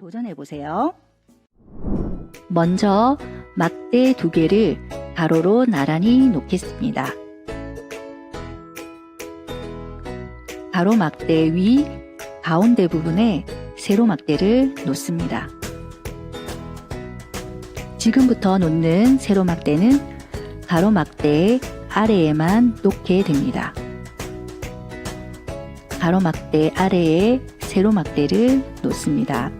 도전해 보세요. 먼저 막대 두 개를 가로로 나란히 놓겠습니다. 가로 막대 위 가운데 부분에 세로 막대를 놓습니다. 지금부터 놓는 세로 막대는 가로 막대 아래에만 놓게 됩니다. 가로 막대 아래에 세로 막대를 놓습니다.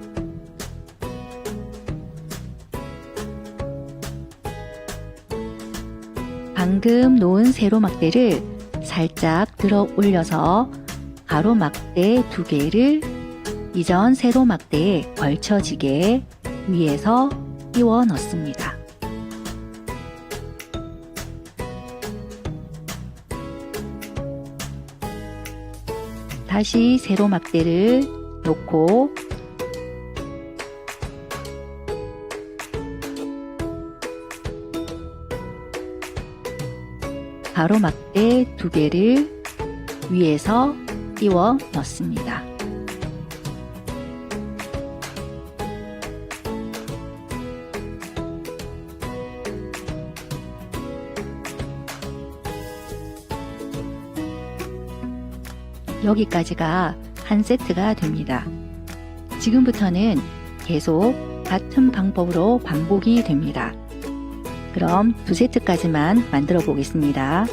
방금 놓은 세로 막대를 살짝 들어 올려서 가로 막대 두 개를 이전 세로 막대에 걸쳐지게 위에서 끼워 넣습니다. 다시 세로 막대를 놓고 가로 막대 두 개를 위에서 끼워 넣습니다. 여기까지가 한 세트가 됩니다. 지금부터는 계속 같은 방법으로 반복이 됩니다. 그럼 두 세트까지만 만들어 보겠습니다.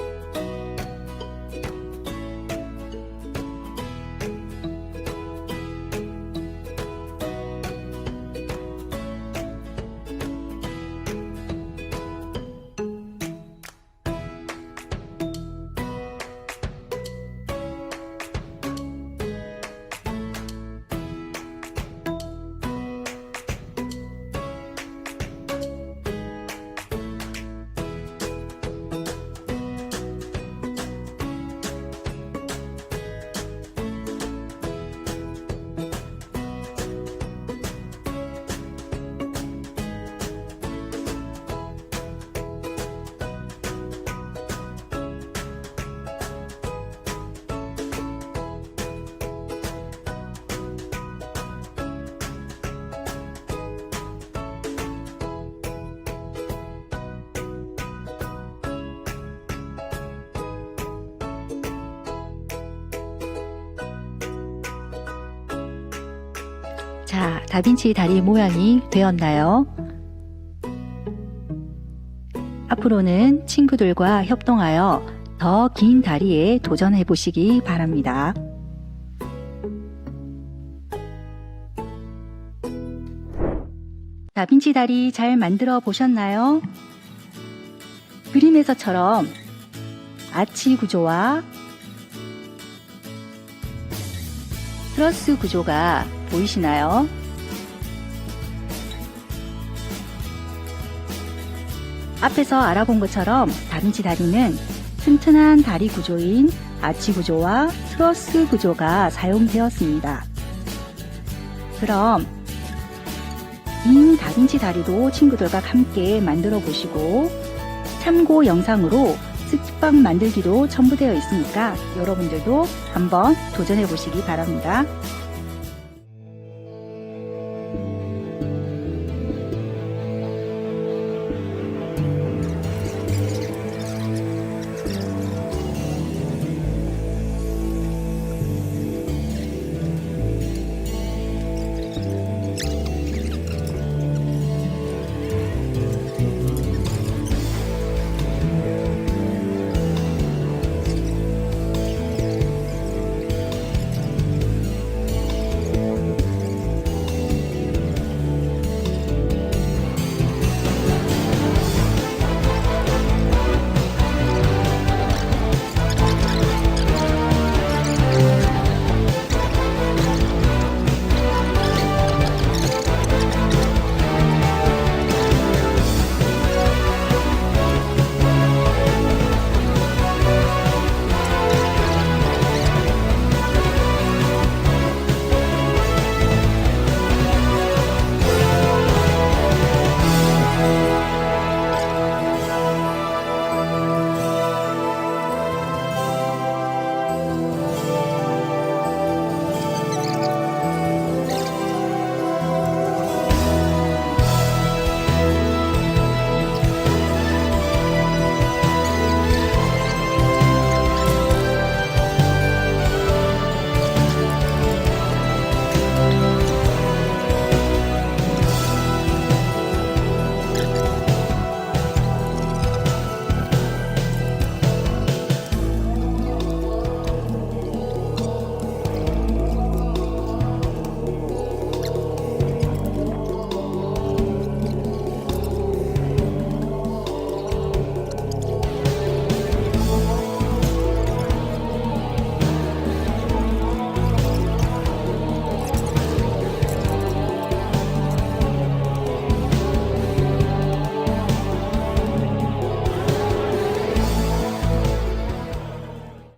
자, 다빈치 다리 모양이 되었나요? 앞으로는 친구들과 협동하여 더 긴 다리에 도전해 보시기 바랍니다. 다빈치 다리 잘 만들어 보셨나요? 그림에서처럼 아치 구조와 트러스 구조가 보이시나요? 앞에서 알아본 것처럼 다빈치 다리는 튼튼한 다리 구조인 아치 구조와 트러스 구조가 사용되었습니다. 그럼 긴 다빈치 다리도 친구들과 함께 만들어 보시고 참고 영상으로 스티빵 만들기도 첨부되어 있으니까 여러분들도 한번 도전해 보시기 바랍니다.